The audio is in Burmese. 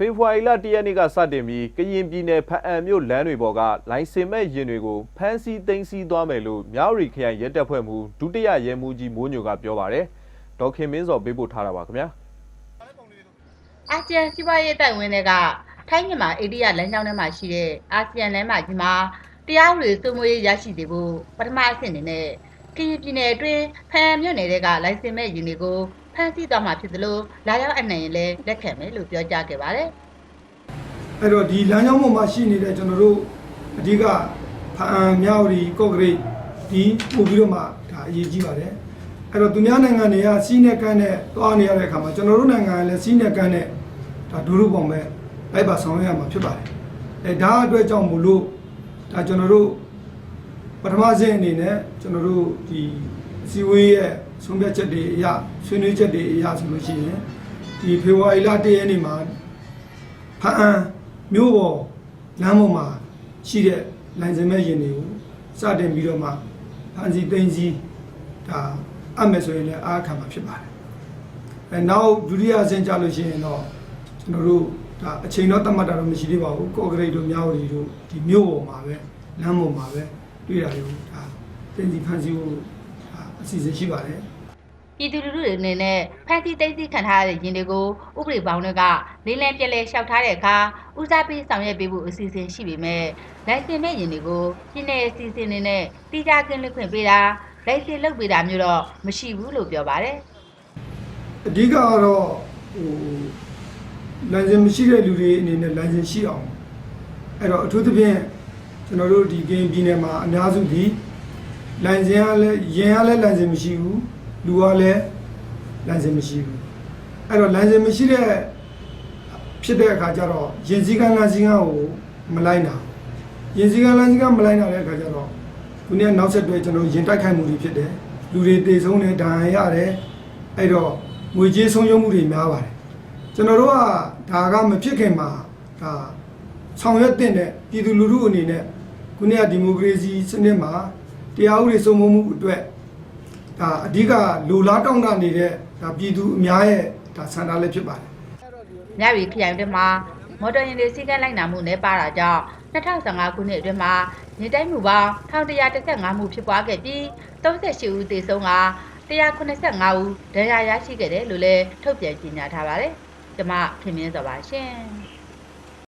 ဖေဖော်ဝါရီလ1ရက်နေ့ကစတင်ပြီးကရင်ပြည်နယ်ဖအံမြို့လမ်းတွေပေါ်ကလိုင်စင်မဲ့ရင်တွေကိုဖမ်းဆီးသိမ်းဆည်းသွားမယ်လို့မြောက်ရီခရိုင်ရဲတပ်ဖွဲ့မှူးဒုတိယရဲမှူးကြီးမိုးညိုကပြောပါတယ်။ဒေါက်ခင်မင်းစောပေးပို့ထားတာပါခင်ဗျာ။အာဆီယံစီးပွားရေးတိုင်ဝင်းတွေကထိုင်းမြန်မာအိန္ဒိယလမ်းကြောင်းထဲမှာရှိတဲ့အာဆီယံလမ်းမကြီးမှာတရားဥပဒေစိုးမိုးရေးရရှိစေဖို့ပထမအဆင့်အနေနဲ့ကရင်ပြည်နယ်အတွင်းဖန်မြို့နယ်တွေကလိုင်စင်မဲ့ယာဉ်တွေကို ဖမ်းဆီးသွားမှာဖြစ်သလိုလာရောက်အနှံ့ရင်လည်းလက်ခံမယ်လို့ပြောကြားခဲ့ပါတယ်။အဲ့တော့ဒီလမ်းကြောင်းပေါ်မှာရှိနေတဲ့ကျွန်တော်တို့အဓိကဖအံမြောက်ရီကော့ဂရိတ်ဒီပို့ပြီးတော့မှဒါအရေးကြီးပါတယ်အဲ့တော့သူများနိုင်ငံတွေကစီးနဲ့ကန်းနဲ့သွားနေရတဲ့အခါမှာကျွန်တော်တို့နိုင်ငံကလည်းစီးနဲ့ကန်းနဲ့ဒါဒုရုပုံမဲ့လိုက်ပါဆောင်ရွက်ရမှာဖြစ်ပါတယ်အဲဒါအတွက်ကြောင့်မို့လို့ဒါကျွန်တော်တို့ပထမဆင့်အနေနဲ့ကျွန်တော်တို့ဒီအ စည်းအဝေးရဲ့ဆုံးဖြတ်ချက်တွေအရဆွေးနွေးချက်တွေအရဆိုလို့ရှိရင်ဒီဖေဖော်ဝါရီလ1ရက်နေ့မှာဖအံမြို့ပေါ်လမ်းပေါ်မှာရှိတဲ့လိုင်စင်မဲ့ရင်တွေကိုစတင်ပြီးတော့မှဖန်စီသိမ်းစီဒါအပ်မယ်ဆိုရင်လည်းအားခံမှာဖြစ်ပါတယ်။အဲနောက်ဒုတိယအဆင့်ကြလို့ရှိရင်တော့ကျွန်တော်တို့ဒါအချိန်တော့တတ်မှတ်တာတော့မရှိသေးပါဘူး။ကော့ဂရိတ်တို့မြောက်ရီတို့ဒီမြို့ပေါ်မှာပဲလမ်းပေါ်မှာပဲတွေ့တာတွေကိုဒါသိမ်းစီဖန်စီဖို့ဒါ အစီအစဉ်ရှိပါတယ်။ပြည်သူလူထုတွေအနေနဲ့ဖမ်းဆီးသိမ်းဆည်းခံထားရတဲ့ရင်တွေကိုဥပဒေပေါင်းတွေကလေးလံပြက်လဲလျှောက်ထားတဲ့အခါဦးစားပေးဆောင်ရွက်ပေးဖို့အစီအစဉ်ရှိပေမဲ့လိုင်စင်မဲ့ရင်တွေကိုပြည်내အစီအစဉ်တွေနဲ့တိကျကင်းလွတ်ခွင့်ပေးတာလိုင်စင်လုပ်ပေးတာမျိုးတော့မရှိဘူးလို့ပြောပါတယ်အဓိကကတော့ဟိုလိုင်စင်မရှိတဲ့လူတွေအနေနဲ့လိုင်စင်ရှိအောင်အဲ့တော့အထူးသဖြင့်ကျွန်တော်တို့ဒီဂိမ်းပြည်နယ်မှာအများစုဒီ လိုင်စင်ကလည်းရင်ကလည်းလိုင်စင်မရှိဘူးလူကလည်းလိုင်စင်မရှိဘူးအဲ့တော့လိုင်စင်မရှိတဲ့ဖြစ်တဲ့အခါကျတော့ရင်စည်းကမ်းလမ်းစည်းကမ်းကိုမလိုက်နိုင်ရင်စည်းကမ်းလမ်းစည်းကမ်းမလိုက်နိုင်တဲ့အခါကျတော့ခုနေ့နောက်ဆက်တွဲကျွန်တော်ရင်တိုက်ခိုက်မှုတွေဖြစ်တယ်လူတွေတေဆုံးတယ်ဒဏ်ရာရတယ်အဲ့တော့ငွေကြေးဆုံးရှုံးမှုတွေများပါတယ်ကျွန်တော်တို့ကဒါကမဖြစ်ခင်မှာဒါဆောင်ရွက်တဲ့ပြည်သူလူထုအနေနဲ့ခုနေ့ကဒီမိုကရေစီစနစ်မှာ တရားဥပဒေစိုးမိုးမှုအတွက်ဒါအဓိကလူလားတောင်းတနေတဲ့ဒါပြည်သူအများရဲ့ဒါဆန္ဒလည်းဖြစ်ပါတယ်။မြရီခရိုင်တွင်မှာမော်တော်ယာဉ်တွေစီးကမ်းလိုက်နာမှုနဲ့ပါတာကြောင့်2015ခုနှစ်အတွင်းမှာညတိုက်မှုပေါင်း1115မှုဖြစ်ပွားခဲ့ပြီး38ဦးသေဆုံးက185ဦးဒဏ်ရာရရှိခဲ့တယ်လို့လည်းထုတ်ပြန်ကြေညာထားပါတယ်။ကျွန်မခင်မင်းစောပါရှင်။